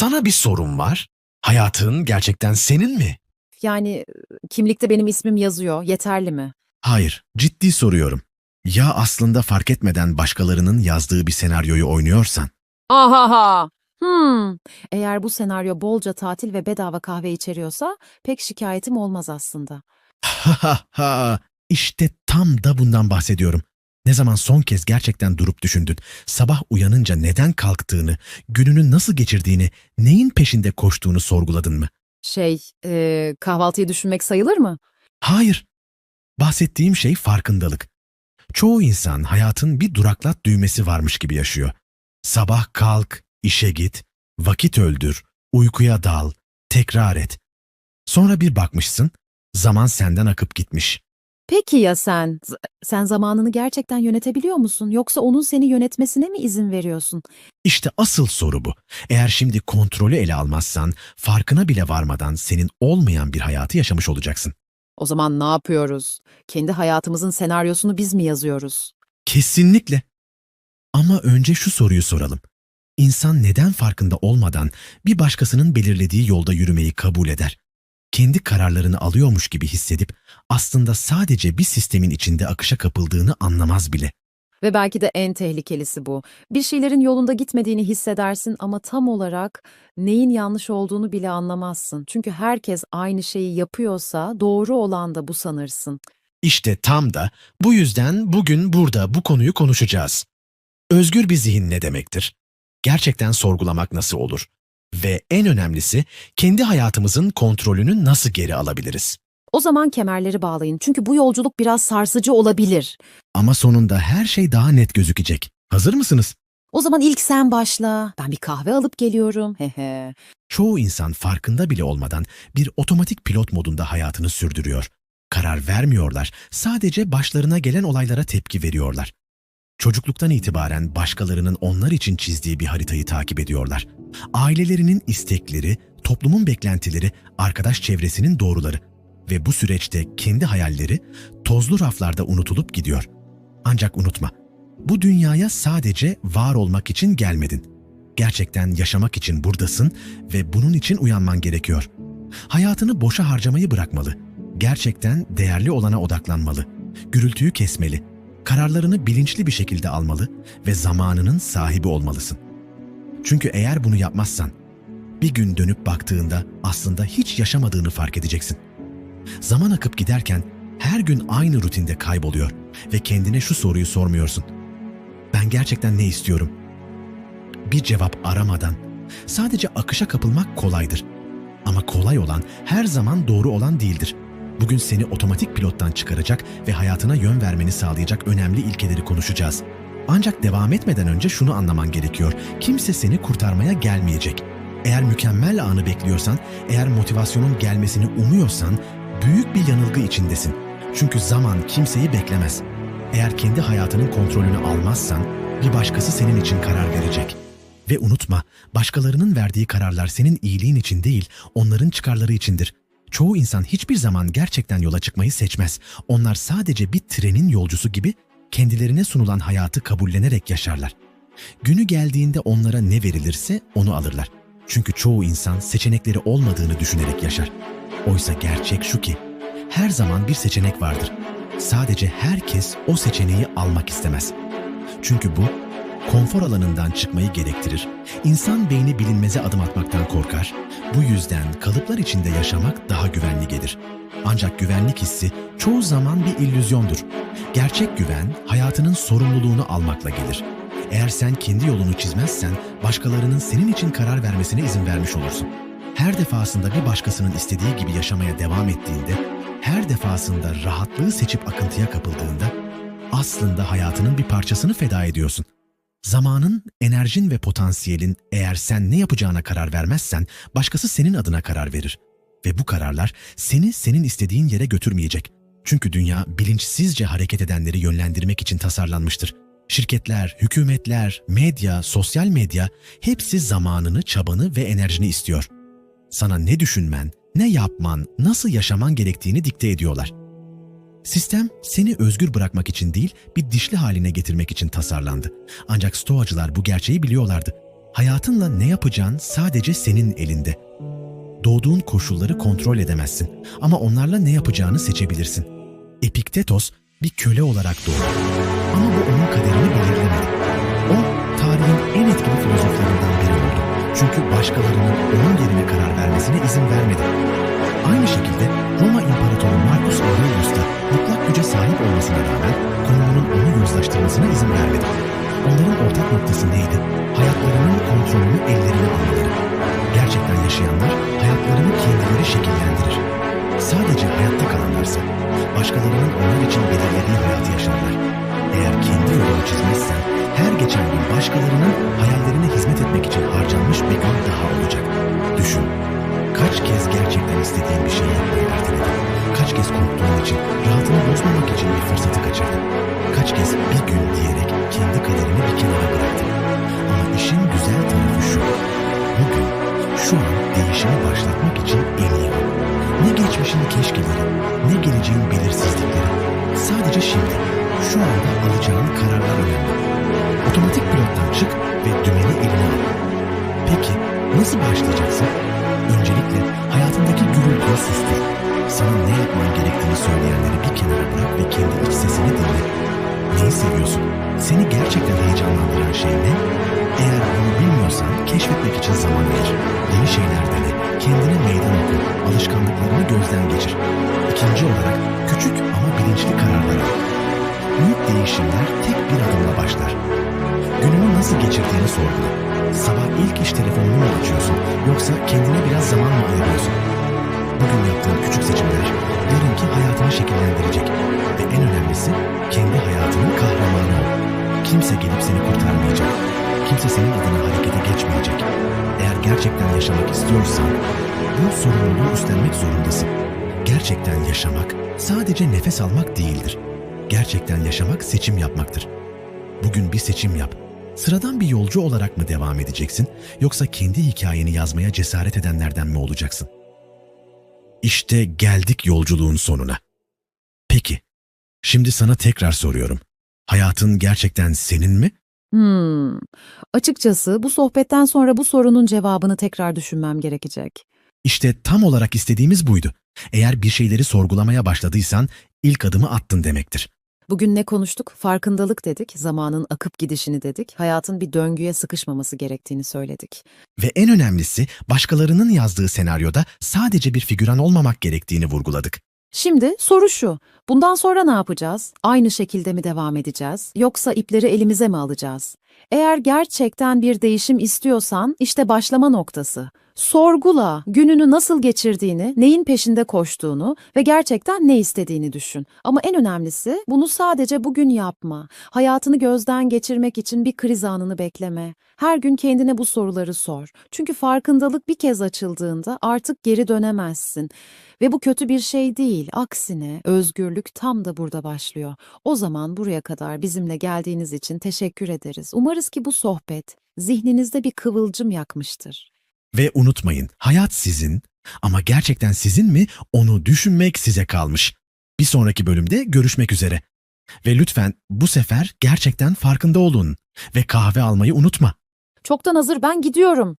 Sana bir sorum var. Hayatın gerçekten senin mi? Yani kimlikte benim ismim yazıyor. Yeterli mi? Hayır, ciddi soruyorum. Ya aslında fark etmeden başkalarının yazdığı bir senaryoyu oynuyorsan? Ahaha. Hmm. Eğer bu senaryo bolca tatil ve bedava kahve içeriyorsa pek şikayetim olmaz aslında. Ha ha ha. İşte tam da bundan bahsediyorum. Ne zaman son kez gerçekten durup düşündün? Sabah uyanınca neden kalktığını, gününü nasıl geçirdiğini, neyin peşinde koştuğunu sorguladın mı? Şey, e, kahvaltıyı düşünmek sayılır mı? Hayır. Bahsettiğim şey farkındalık. Çoğu insan hayatın bir duraklat düğmesi varmış gibi yaşıyor. Sabah kalk, işe git, vakit öldür, uykuya dal, tekrar et. Sonra bir bakmışsın, zaman senden akıp gitmiş. Peki ya sen? Z- Sen zamanını gerçekten yönetebiliyor musun? Yoksa onun seni yönetmesine mi izin veriyorsun? İşte asıl soru bu. Eğer şimdi kontrolü ele almazsan, farkına bile varmadan senin olmayan bir hayatı yaşamış olacaksın. O zaman ne yapıyoruz? Kendi hayatımızın senaryosunu biz mi yazıyoruz? Kesinlikle. Ama önce şu soruyu soralım. İnsan neden farkında olmadan bir başkasının belirlediği yolda yürümeyi kabul eder? Kendi kararlarını alıyormuş gibi hissedip aslında sadece bir sistemin içinde akışa kapıldığını anlamaz bile. Ve belki de en tehlikelisi bu. Bir şeylerin yolunda gitmediğini hissedersin ama tam olarak neyin yanlış olduğunu bile anlamazsın. Çünkü herkes aynı şeyi yapıyorsa doğru olan da bu sanırsın. İşte tam da bu yüzden bugün burada bu konuyu konuşacağız. Özgür bir zihin ne demektir? Gerçekten sorgulamak nasıl olur? Ve en önemlisi kendi hayatımızın kontrolünü nasıl geri alabiliriz? O zaman kemerleri bağlayın çünkü bu yolculuk biraz sarsıcı olabilir. Ama sonunda her şey daha net gözükecek. Hazır mısınız? O zaman ilk sen başla. Ben bir kahve alıp geliyorum. Hehe. Çoğu insan farkında bile olmadan bir otomatik pilot modunda hayatını sürdürüyor. Karar vermiyorlar, sadece başlarına gelen olaylara tepki veriyorlar. Çocukluktan itibaren başkalarının onlar için çizdiği bir haritayı takip ediyorlar. Ailelerinin istekleri, toplumun beklentileri, arkadaş çevresinin doğruları ve bu süreçte kendi hayalleri tozlu raflarda unutulup gidiyor. Ancak unutma, bu dünyaya sadece var olmak için gelmedin. Gerçekten yaşamak için buradasın ve bunun için uyanman gerekiyor. Hayatını boşa harcamayı bırakmalı. Gerçekten değerli olana odaklanmalı. Gürültüyü kesmeli. Kararlarını bilinçli bir şekilde almalı ve zamanının sahibi olmalısın. Çünkü eğer bunu yapmazsan, bir gün dönüp baktığında aslında hiç yaşamadığını fark edeceksin. Zaman akıp giderken her gün aynı rutinde kayboluyor ve kendine şu soruyu sormuyorsun. Ben gerçekten ne istiyorum? Bir cevap aramadan sadece akışa kapılmak kolaydır. Ama kolay olan her zaman doğru olan değildir. Bugün seni otomatik pilottan çıkaracak ve hayatına yön vermeni sağlayacak önemli ilkeleri konuşacağız. Ancak devam etmeden önce şunu anlaman gerekiyor. Kimse seni kurtarmaya gelmeyecek. Eğer mükemmel anı bekliyorsan, eğer motivasyonun gelmesini umuyorsan büyük bir yanılgı içindesin. Çünkü zaman kimseyi beklemez. Eğer kendi hayatının kontrolünü almazsan bir başkası senin için karar verecek. Ve unutma, başkalarının verdiği kararlar senin iyiliğin için değil, onların çıkarları içindir. Çoğu insan hiçbir zaman gerçekten yola çıkmayı seçmez. Onlar sadece bir trenin yolcusu gibi kendilerine sunulan hayatı kabullenerek yaşarlar. Günü geldiğinde onlara ne verilirse onu alırlar. Çünkü çoğu insan seçenekleri olmadığını düşünerek yaşar. Oysa gerçek şu ki, her zaman bir seçenek vardır. Sadece herkes o seçeneği almak istemez. Çünkü bu, konfor alanından çıkmayı gerektirir. İnsan beyni bilinmeze adım atmaktan korkar. Bu yüzden kalıplar içinde yaşamak daha güvenli gelir. Ancak güvenlik hissi çoğu zaman bir illüzyondur. Gerçek güven hayatının sorumluluğunu almakla gelir. Eğer sen kendi yolunu çizmezsen başkalarının senin için karar vermesine izin vermiş olursun. Her defasında bir başkasının istediği gibi yaşamaya devam ettiğinde, her defasında rahatlığı seçip akıntıya kapıldığında aslında hayatının bir parçasını feda ediyorsun. Zamanın, enerjin ve potansiyelin eğer sen ne yapacağına karar vermezsen başkası senin adına karar verir. Ve bu kararlar seni senin istediğin yere götürmeyecek. Çünkü dünya bilinçsizce hareket edenleri yönlendirmek için tasarlanmıştır. Şirketler, hükümetler, medya, sosyal medya hepsi zamanını, çabanı ve enerjini istiyor. Sana ne düşünmen, ne yapman, nasıl yaşaman gerektiğini dikte ediyorlar. Sistem seni özgür bırakmak için değil, bir dişli haline getirmek için tasarlandı. Ancak stoacılar bu gerçeği biliyorlardı. Hayatınla ne yapacağın sadece senin elinde. Doğduğun koşulları kontrol edemezsin ama onlarla ne yapacağını seçebilirsin. Epiktetos bir köle olarak doğdu. Ama bu onun kaderini belirlemedi. O, tarihin en etkili filozoflarından biri oldu. Çünkü başkalarının onun yerine karar vermesine izin vermedi. Aynı şekilde Roma İmparatoru Marcus Aurelius da mutlak güce sahip olmasına rağmen konumunun onu yozlaştırmasına izin vermedi. Onların ortak noktası neydi? Hayatlarının kontrolünü Sadece hayatta kalanlarsa başkalarının onlar için belirlediği hayatı yaşarlar. Eğer kendi yolunu çizmezsen her geçen gün başkalarının hayallerine hizmet etmek için harcanmış bir gün daha olacak. Düşün. Kaç kez gerçekten istediğin bir şeyi yapmayı erteledin? Kaç kez korktuğun için, rahatını bozmamak için bir fırsatı kaçırdın? Kaç kez bir gün diyerek kendi kaderini bir kenara bıraktın? Ama işin güzel tarafı şu. Bugün, şu an değişimi başlatmak için en iyi. Ne geçmişin keşkeleri, ne geleceğin belirsizlikleri. Sadece şimdi, şu anda alacağın kararlar önemli. Otomatik pilottan çık ve dümeni eline al. Peki, nasıl başlayacaksın? Öncelikle hayatındaki gürültüyü sustur. Sana ne yapman gerektiğini söyleyenleri bir kenara bırak ve kendi iç sesini dinle. Neyi seviyorsun? Seni gerçekten heyecanlandıran şey ne? Eğer bunu bilmiyorsan keşfetmek için zaman ayır. Yeni şeyler dene. Kendine meydan oku. Alışkanlıklarını gözden geçir. İkinci olarak küçük ama bilinçli kararlar al. Büyük değişimler tek bir adımla başlar. Gününü nasıl geçirdiğini sorgula. Sabah ilk iş telefonunu mu açıyorsun yoksa kendine biraz zaman mı ayırıyorsun? Bugün yaptığın küçük seçimler yarınki hayatını şekillendirecek önemlisi kendi hayatının kahramanı ol. Kimse gelip seni kurtarmayacak. Kimse senin adına harekete geçmeyecek. Eğer gerçekten yaşamak istiyorsan bu sorumluluğu üstlenmek zorundasın. Gerçekten yaşamak sadece nefes almak değildir. Gerçekten yaşamak seçim yapmaktır. Bugün bir seçim yap. Sıradan bir yolcu olarak mı devam edeceksin yoksa kendi hikayeni yazmaya cesaret edenlerden mi olacaksın? İşte geldik yolculuğun sonuna. Peki, şimdi sana tekrar soruyorum. Hayatın gerçekten senin mi? Hmm. Açıkçası bu sohbetten sonra bu sorunun cevabını tekrar düşünmem gerekecek. İşte tam olarak istediğimiz buydu. Eğer bir şeyleri sorgulamaya başladıysan ilk adımı attın demektir. Bugün ne konuştuk? Farkındalık dedik, zamanın akıp gidişini dedik, hayatın bir döngüye sıkışmaması gerektiğini söyledik. Ve en önemlisi başkalarının yazdığı senaryoda sadece bir figüran olmamak gerektiğini vurguladık. Şimdi soru şu, bundan sonra ne yapacağız? Aynı şekilde mi devam edeceğiz? Yoksa ipleri elimize mi alacağız? Eğer gerçekten bir değişim istiyorsan işte başlama noktası. Sorgula, gününü nasıl geçirdiğini, neyin peşinde koştuğunu ve gerçekten ne istediğini düşün. Ama en önemlisi bunu sadece bugün yapma. Hayatını gözden geçirmek için bir kriz anını bekleme. Her gün kendine bu soruları sor. Çünkü farkındalık bir kez açıldığında artık geri dönemezsin. Ve bu kötü bir şey değil. Aksine özgürlük tam da burada başlıyor. O zaman buraya kadar bizimle geldiğiniz için teşekkür ederiz. Umarız ki bu sohbet zihninizde bir kıvılcım yakmıştır. Ve unutmayın, hayat sizin ama gerçekten sizin mi onu düşünmek size kalmış. Bir sonraki bölümde görüşmek üzere. Ve lütfen bu sefer gerçekten farkında olun ve kahve almayı unutma. Çoktan hazır ben gidiyorum.